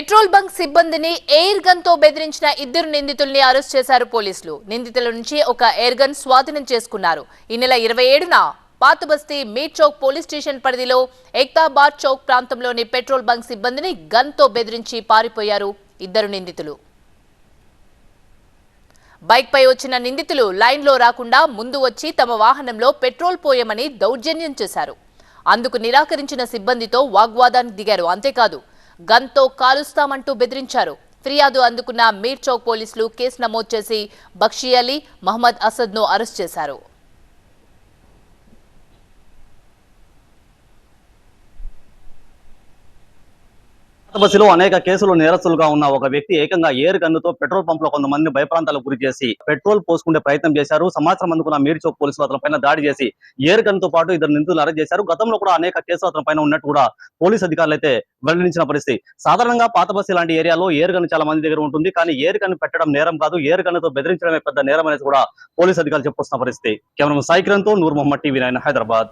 Petrol bunk సిబ్బందిని air గన్తో బెదిరించిన ఇద్దరు నిందితుల్ని అరెస్ట్ చేశారు పోలీసులు. నిందితుల నుంచి ఒక ఎయిర్ గన్ స్వాధీనం చేసుకున్నారు. ఈ నెల ఇరవై ఏడున పాతబస్తీ మీట్ చౌక్ పోలీస్ స్టేషన్ పరిధిలో ఎక్తాబాద్ చౌక్ ప్రాంతంలోని పెట్రోల్ బంక్ సిబ్బందిని గన్తో బెదిరించి పారిపోయారు ఇద్దరు నిందితులు. బైక్ పై వచ్చిన నిందితులు లైన్లో రాకుండా ముందు వచ్చి తమ వాహనంలో పెట్రోల్ పోయమని దౌర్జన్యం చేశారు. అందుకు నిరాకరించిన సిబ్బందితో వాగ్వాదానికి దిగారు. అంతేకాదు గన్తో కాలుస్తామంటూ బెదిరించారు. ఫిర్యాదు అందుకున్న మీర్ చౌక్ పోలీసులు కేసు నమోదు చేసి బక్షీ అలీ మహమ్మద్ అసద్ను అరెస్ట్ చేశారు. బస్సులో అనేక కేసులు నేరస్తులుగా ఉన్న ఒక వ్యక్తి ఏకంగా ఏరు గన్నుతో పెట్రోల్ పంప్లో కొంతమంది భయప్రాంతాలకు గురి చేసి పెట్రోల్ పోసుకునే ప్రయత్నం చేశారు. సమాచారం అందుకున్న మీర్ చౌక్ పోలీసులు అతని పైన దాడి చేసి ఏరు గన్నుతో పాటు ఇద్దరు నిందితులు అరెస్ట్ చేశారు. గతంలో కూడా అనేక కేసులు అతని పైన ఉన్నట్టు కూడా పోలీస్ అధికారులు అయితే వెల్లడించిన పరిస్థితి. సాధారణంగా పాత బస్సు లాంటి ఏరియాలో ఏరు గన్ను చాలా మంది దగ్గర ఉంటుంది. కానీ ఏరు గన్ను పెట్టడం నేరం కాదు. ఏరు గన్నుతో బెదిరించడమే పెద్ద నేరం అనేది కూడా పోలీస్ అధికారులు చెప్పుకొస్తున్న పరిస్థితి. కేవలం సాయి తో నూర్ మొహమ్మద్ టీవీ నైన్ హైదరాబాద్.